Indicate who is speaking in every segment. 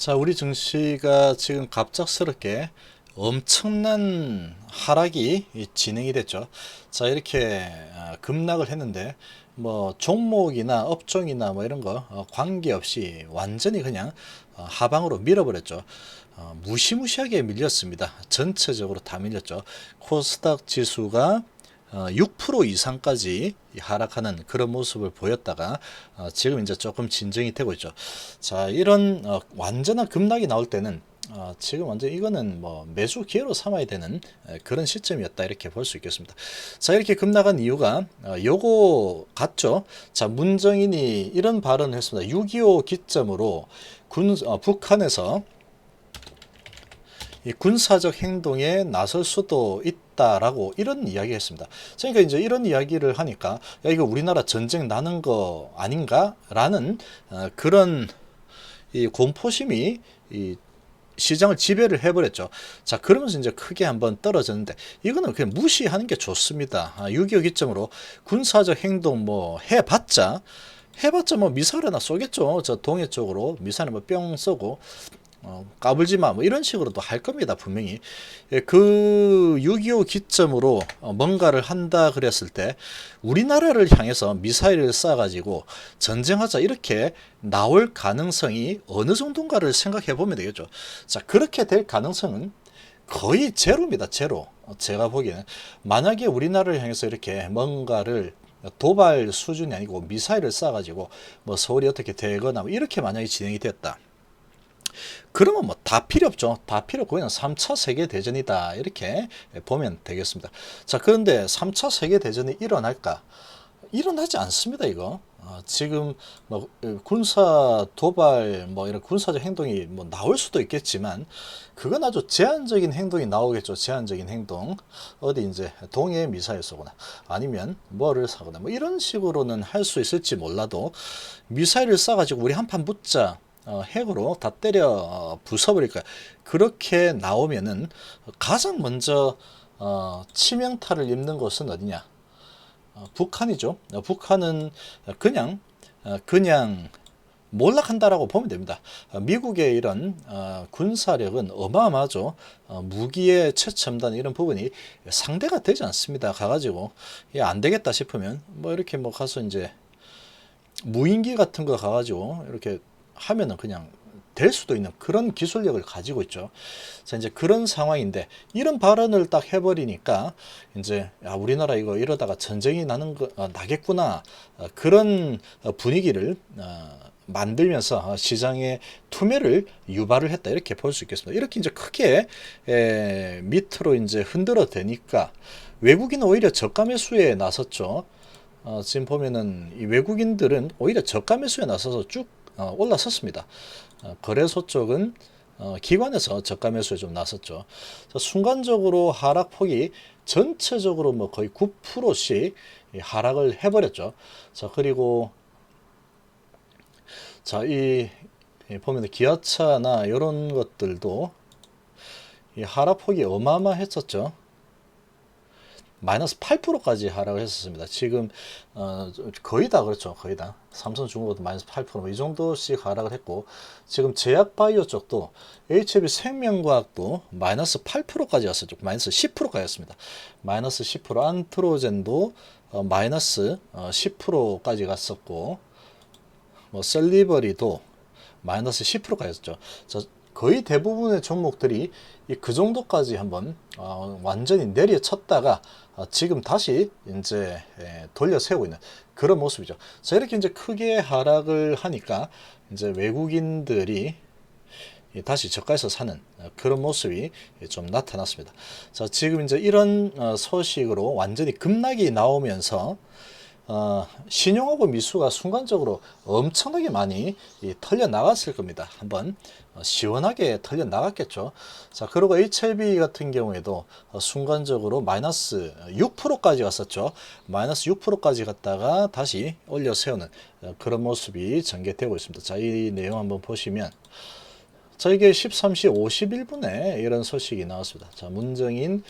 Speaker 1: 자, 우리 증시가 지금 갑작스럽게 엄청난 하락이 이 진행이 됐죠. 자, 이렇게 아, 급락을 했는데 뭐 종목이나 업종이나 뭐 이런 거 어, 관계없이 완전히 그냥 어, 하방으로 밀어버렸죠. 어, 무시무시하게 밀렸습니다. 전체적으로 다 밀렸죠. 코스닥 지수가 어, 6% 이상까지 하락하는 그런 모습을 보였다가 어, 지금 이제 조금 진정이 되고 있죠. 자, 이런 어, 완전한 급락이 나올 때는 어, 지금 완전 이거는 뭐 매수 기회로 삼아야 되는 에, 그런 시점이었다 이렇게 볼 수 있겠습니다. 자, 이렇게 급락한 이유가 어, 요거 같죠. 자, 문정인이 이런 발언을 했습니다. 6.25 기점으로 군 어, 북한에서 이 군사적 행동에 나설 수도 있다라고 이런 이야기했습니다. 그러니까 이제 이런 이야기를 하니까 야 이거 우리나라 전쟁 나는 거 아닌가라는 어, 그런 이 공포심이 이 시장을 지배를 해버렸죠. 자, 그러면서 이제 크게 한번 떨어졌는데, 이거는 그냥 무시하는 게 좋습니다. 아, 6.25 기점으로 군사적 행동 뭐 해봤자, 해봤자 뭐 미사일 하나 쏘겠죠. 저 동해 쪽으로 미사일 뭐뿅 쏘고, 어, 까불지 마. 뭐 이런 식으로도 할 겁니다. 분명히. 예, 그 6.25 기점으로 어, 뭔가를 한다 그랬을 때 우리나라를 향해서 미사일을 쏴가지고 전쟁하자 이렇게 나올 가능성이 어느 정도인가를 생각해 보면 되겠죠. 자, 그렇게 될 가능성은 거의 제로입니다. 제로. 어, 제가 보기에는. 만약에 우리나라를 향해서 이렇게 뭔가를 도발 수준이 아니고 미사일을 쏴가지고 뭐 서울이 어떻게 되거나 뭐 이렇게 만약에 진행이 됐다. 그러면 뭐 다 필요 없죠. 다 필요 없고 그냥 3차 세계 대전이다. 이렇게 보면 되겠습니다. 자, 그런데 3차 세계 대전이 일어날까? 일어나지 않습니다, 이거. 어, 지금 뭐 군사 도발 뭐 이런 군사적 행동이 뭐 나올 수도 있겠지만 그건 아주 제한적인 행동이 나오겠죠. 제한적인 행동. 어디 이제 동해 미사일 쏘거나 아니면 뭐를 사거나 뭐 이런 식으로는 할 수 있을지 몰라도 미사일을 쏴가지고 우리 한판 붙자. 어, 핵으로 다 때려 어, 부숴버릴까 그렇게 나오면은 가장 먼저 어, 치명타를 입는 곳은 어디냐 어, 북한이죠 어, 북한은 그냥 어, 그냥 몰락한다라고 보면 됩니다. 어, 미국의 이런 어, 군사력은 어마어마하죠. 어, 무기의 최첨단 이런 부분이 상대가 되지 않습니다. 가가지고 예, 안 되겠다 싶으면 뭐 이렇게 뭐 가서 이제 무인기 같은 거 가가지고 이렇게 하면은 그냥 될 수도 있는 그런 기술력을 가지고 있죠. 자, 이제 그런 상황인데 이런 발언을 딱 해버리니까 이제 야, 우리나라 이거 이러다가 전쟁이 나는 거 어, 나겠구나 어, 그런 어, 분위기를 어, 만들면서 어, 시장의 투매를 유발을 했다 이렇게 볼 수 있겠습니다. 이렇게 이제 크게 에, 밑으로 이제 흔들어 대니까 외국인은 오히려 저가 매수에 나섰죠. 어, 지금 보면은 이 외국인들은 오히려 저가 매수에 나서서 쭉 어, 올라섰습니다. 어, 거래소 쪽은 어, 기관에서 저가 매수에 좀 나섰죠. 자, 순간적으로 하락폭이 전체적으로 뭐 거의 9%씩 하락을 해버렸죠. 자, 그리고 자, 이, 이 보면 기아차나 이런 것들도 이 하락폭이 어마어마했었죠. 마이너스 8%까지 하락을 했었습니다. 지금 어, 거의 다 그렇죠. 거의 다 삼성중공업도 마이너스 8%이 정도씩 하락을 했고 지금 제약바이오 쪽도 HB 생명과학도 마이너스 8%까지 왔었죠. 마이너스 10%까지 였습니다. 마이너스 10% 안트로젠도 어, 마이너스 어, 10%까지 갔었고 뭐 셀리버리도 마이너스 10%까지 였죠. 저, 거의 대부분의 종목들이 그 정도까지 한번 어, 완전히 내려쳤다가 어, 지금 다시 이제 예, 돌려 세우고 있는 그런 모습이죠. 자 이렇게 이제 크게 하락을 하니까 이제 외국인들이 다시 저가에서 사는 어, 그런 모습이 좀 나타났습니다. 자 지금 이제 이런 어, 소식으로 완전히 급락이 나오면서 어, 신용하고 미수가 순간적으로 엄청나게 많이 이, 털려 나갔을 겁니다. 한번 어, 시원하게 털려 나갔겠죠. 자, 그리고 HLB 같은 경우에도 어, 순간적으로 마이너스 6%까지 갔었죠. 마이너스 6%까지 갔다가 다시 올려 세우는 어, 그런 모습이 전개되고 있습니다. 자, 이 내용 한번 보시면 자, 이게 13시 51분에 이런 소식이 나왔습니다. 자, 문정인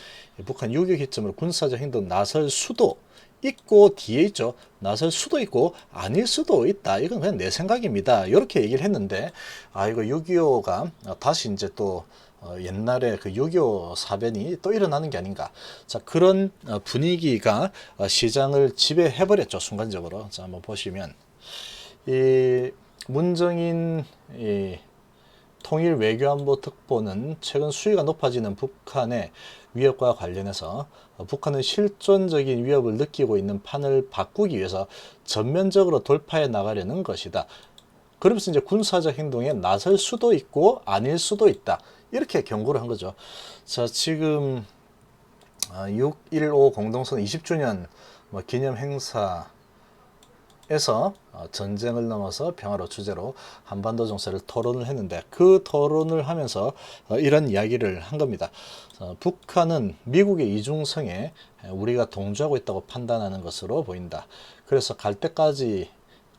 Speaker 1: 북한 유교 기점으로 군사적 행동 나설 수도 있고 뒤에 있죠. 나설 수도 있고 아닐 수도 있다. 이건 그냥 내 생각입니다. 이렇게 얘기를 했는데 아 이거 6.25가 다시 이제 또 어, 옛날에 그 6.25 사변이 또 일어나는 게 아닌가. 자 그런 어, 분위기가 어, 시장을 지배해버렸죠. 순간적으로. 자 한번 보시면 이 문정인 이 통일 외교안보 특보는 최근 수위가 높아지는 북한의 위협과 관련해서 어, 북한은 실존적인 위협을 느끼고 있는 판을 바꾸기 위해서 전면적으로 돌파해 나가려는 것이다. 그러면서 이제 군사적 행동에 나설 수도 있고 아닐 수도 있다. 이렇게 경고를 한 거죠. 자, 지금 6.15 공동선 20주년 뭐 기념 행사 에서 어, 전쟁을 넘어서 평화로 주제로 한반도 정세를 토론을 했는데 그 토론을 하면서 어, 이런 이야기를 한 겁니다. 어, 북한은 미국의 이중성에 우리가 동조하고 있다고 판단하는 것으로 보인다. 그래서 갈 때까지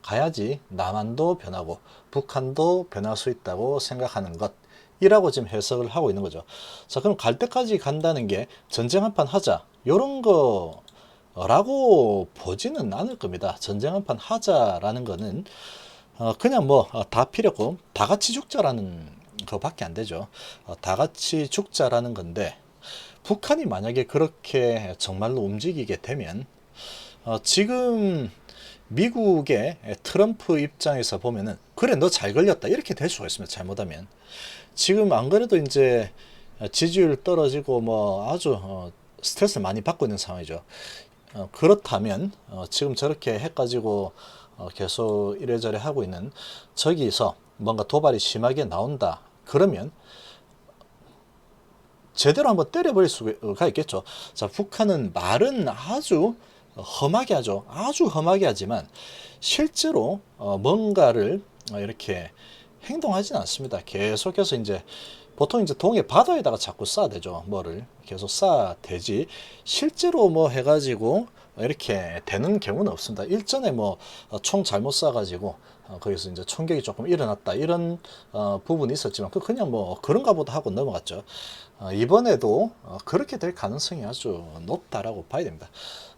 Speaker 1: 가야지 남한도 변하고 북한도 변할 수 있다고 생각하는 것. 이라고 지금 해석을 하고 있는 거죠. 자, 그럼 갈 때까지 간다는 게 전쟁 한 판 하자. 요런 거 라고 보지는 않을 겁니다. 전쟁 한 판 하자라는 거는 어 그냥 뭐 다 필요 없고 다 같이 죽자라는 거밖에 안 되죠. 어다 같이 죽자라는 건데 북한이 만약에 그렇게 정말로 움직이게 되면 어 지금 미국의 트럼프 입장에서 보면은 그래 너 잘 걸렸다 이렇게 될 수가 있습니다. 잘못하면 지금 안 그래도 이제 지지율 떨어지고 뭐 아주 어 스트레스 많이 받고 있는 상황이죠. 어, 그렇다면 어, 지금 저렇게 해가지고 어, 계속 이래저래 하고 있는 저기서 뭔가 도발이 심하게 나온다. 그러면 제대로 한번 때려버릴 수가 있겠죠. 자, 북한은 말은 아주 험하게 하죠. 아주 험하게 하지만 실제로 어, 뭔가를 이렇게 행동하지는 않습니다. 계속해서 이제 보통 이제 동해 바다에다가 자꾸 쏴대죠. 뭐를 계속 쏴대지 실제로 뭐 해가지고 이렇게 되는 경우는 없습니다. 일전에 뭐 총 잘못 쏴가지고 어, 거기서 이제 총격이 조금 일어났다 이런 어, 부분이 있었지만 그 그냥 뭐 그런가 보다 하고 넘어갔죠. 어, 이번에도 어, 그렇게 될 가능성이 아주 높다라고 봐야 됩니다.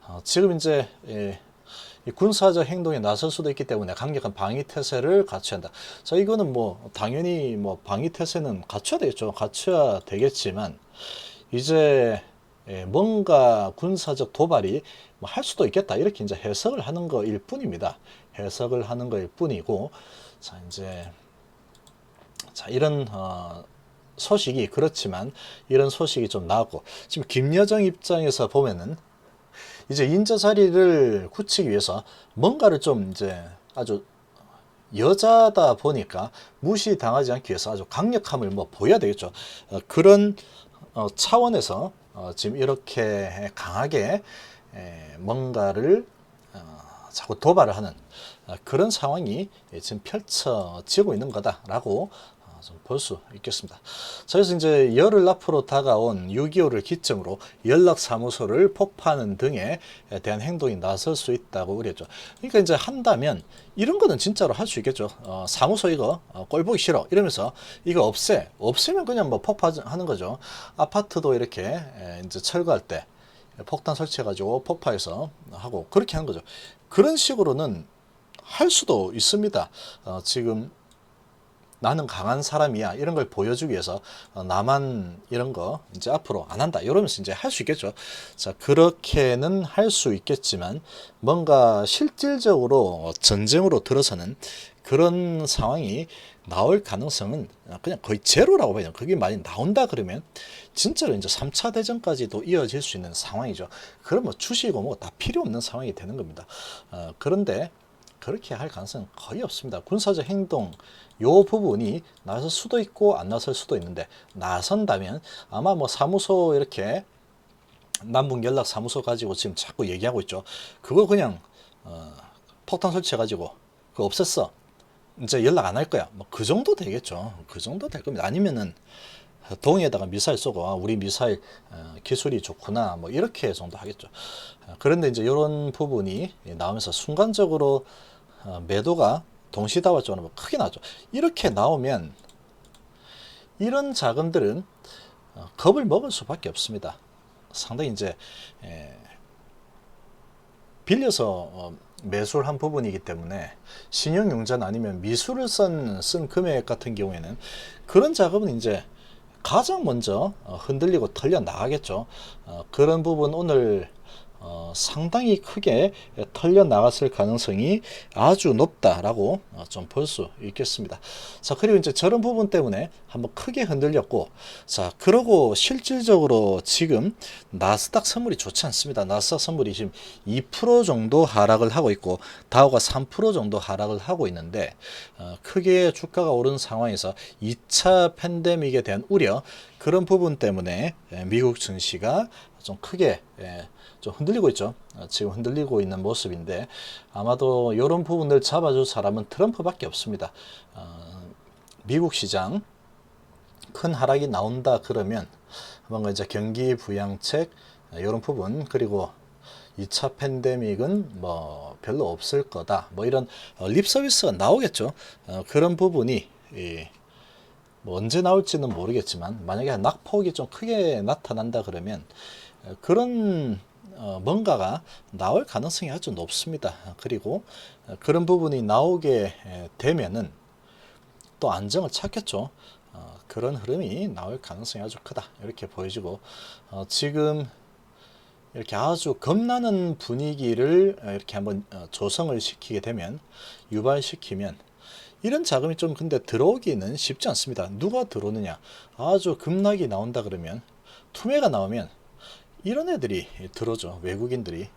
Speaker 1: 어, 지금 이제 예, 군사적 행동에 나설 수도 있기 때문에 강력한 방위 태세를 갖춰야 한다. 자, 이거는 뭐 당연히 뭐 방위 태세는 갖춰야 되겠죠. 갖춰야 되겠지만 이제 예, 뭔가 군사적 도발이 뭐 할 수도 있겠다 이렇게 이제 해석을 하는 거일 뿐입니다. 해석을 하는 거일 뿐이고 자 이제 자 이런 어, 소식이 그렇지만 이런 소식이 좀 나왔고 지금 김여정 입장에서 보면은 이제 인자 자리를 굳히기 위해서 뭔가를 좀 이제 아주 여자다 보니까 무시당하지 않기 위해서 아주 강력함을 뭐 보여야 되겠죠. 어, 그런 어, 차원에서 어, 지금 이렇게 강하게 에, 뭔가를 어, 자꾸 도발을 하는 어, 그런 상황이 지금 펼쳐지고 있는 거다라고 볼 수 있겠습니다. 자, 그래서 이제 열흘 앞으로 다가온 6.25를 기점으로 연락사무소를 폭파하는 등에 대한 행동이 나설 수 있다고 그랬죠. 그러니까 이제 한다면 이런 거는 진짜로 할 수 있겠죠. 어, 사무소 이거 어, 꼴 보기 싫어 이러면서 이거 없애 없애면 그냥 뭐 폭파하는 거죠. 아파트도 이렇게 에, 이제 철거할 때 폭탄 설치해가지고 폭파해서 하고 그렇게 하는 거죠. 그런 식으로는 할 수도 있습니다. 어, 지금 나는 강한 사람이야 이런 걸 보여주기 위해서 어, 나만 이런 거 이제 앞으로 안 한다 이러면서 이제 할 수 있겠죠 자 그렇게는 할 수 있겠지만 뭔가 실질적으로 전쟁으로 들어서는 그런 상황이 나올 가능성은 그냥 거의 제로라고 봐요. 그게 많이 나온다 그러면 진짜로 이제 3차 대전까지도 이어질 수 있는 상황이죠. 그럼 뭐 주시고 뭐 다 필요 없는 상황이 되는 겁니다. 어, 그런데 그렇게 할 가능성은 거의 없습니다. 군사적 행동 요 부분이 나설 수도 있고 안 나설 수도 있는데 나선다면 아마 뭐 사무소 이렇게 남북 연락 사무소 가지고 지금 자꾸 얘기하고 있죠. 그거 그냥 어, 폭탄 설치해 가지고 그거 없앴어. 이제 연락 안 할 거야. 뭐 그 정도 되겠죠. 그 정도 될 겁니다. 아니면은 동해에다가 미사일 쏘고 아, 우리 미사일 어, 기술이 좋구나 뭐 이렇게 정도 하겠죠. 어, 그런데 이제 이런 부분이 나오면서 순간적으로 어, 매도가 동시다발적으로 크게 나죠. 이렇게 나오면 이런 자금들은 어, 겁을 먹을 수밖에 없습니다. 상당히 이제 에, 빌려서 어, 매수를 한 부분이기 때문에 신용융자는 아니면 미수를 쓴, 쓴 금액 같은 경우에는 그런 자금은 이제 가장 먼저 어, 흔들리고 털려 나가겠죠. 어, 그런 부분 오늘 어, 상당히 크게 털려 나갔을 가능성이 아주 높다라고 어, 좀볼 수 있겠습니다. 자, 그리고 이제 저런 부분 때문에 한번 크게 흔들렸고, 자, 그러고 실질적으로 지금 나스닥 선물이 좋지 않습니다. 나스닥 선물이 지금 2% 정도 하락을 하고 있고, 다우가 3% 정도 하락을 하고 있는데, 어, 크게 주가가 오른 상황에서 2차 팬데믹에 대한 우려, 그런 부분 때문에 예, 미국 증시가 좀 크게 예, 좀 흔들리고 있죠. 어, 지금 흔들리고 있는 모습인데 아마도 이런 부분을 잡아줄 사람은 트럼프밖에 없습니다. 어, 미국 시장 큰 하락이 나온다 그러면 뭔가 이제 경기 부양책 이런 부분 그리고 2차 팬데믹은 뭐 별로 없을 거다. 뭐 이런 어, 립 서비스가 나오겠죠. 어, 그런 부분이 이, 뭐 언제 나올지는 모르겠지만 만약에 낙폭이 좀 크게 나타난다 그러면 어, 그런 어, 뭔가가 나올 가능성이 아주 높습니다. 그리고 어, 그런 부분이 나오게 에, 되면은 또 안정을 찾겠죠. 어, 그런 흐름이 나올 가능성이 아주 크다. 이렇게 보여지고 어, 지금 이렇게 아주 겁나는 분위기를 어, 이렇게 한번 어, 조성을 시키게 되면 유발시키면 이런 자금이 좀 근데 들어오기는 쉽지 않습니다. 누가 들어오느냐? 아주 급락이 나온다 그러면 투매가 나오면 이런 애들이 들어오죠. 외국인들이.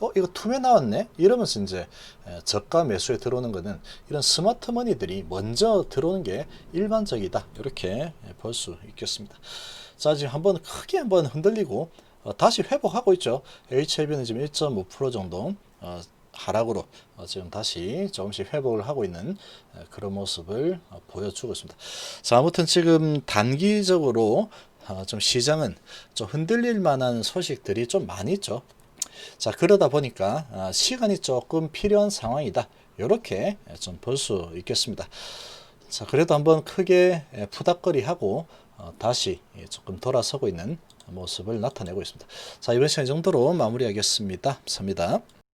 Speaker 1: 어, 이거 투매 나왔네? 이러면서 이제 에, 저가 매수에 들어오는 거는 이런 스마트 머니들이 먼저 들어오는 게 일반적이다. 이렇게 볼 수 있겠습니다. 자, 지금 한번 크게 한번 흔들리고 어, 다시 회복하고 있죠. HLB는 지금 1.5% 정도 어, 하락으로 어, 지금 다시 조금씩 회복을 하고 있는 에, 그런 모습을 어, 보여주고 있습니다. 자, 아무튼 지금 단기적으로 어, 좀 시장은 좀 흔들릴 만한 소식들이 좀 많이 있죠. 자, 그러다 보니까 아, 시간이 조금 필요한 상황이다. 이렇게 좀 볼 수 있겠습니다. 자, 그래도 한번 크게 에, 푸닥거리하고 어, 다시 예, 조금 돌아서고 있는 모습을 나타내고 있습니다. 자, 이번 시간 이 정도로 마무리하겠습니다. 감사합니다.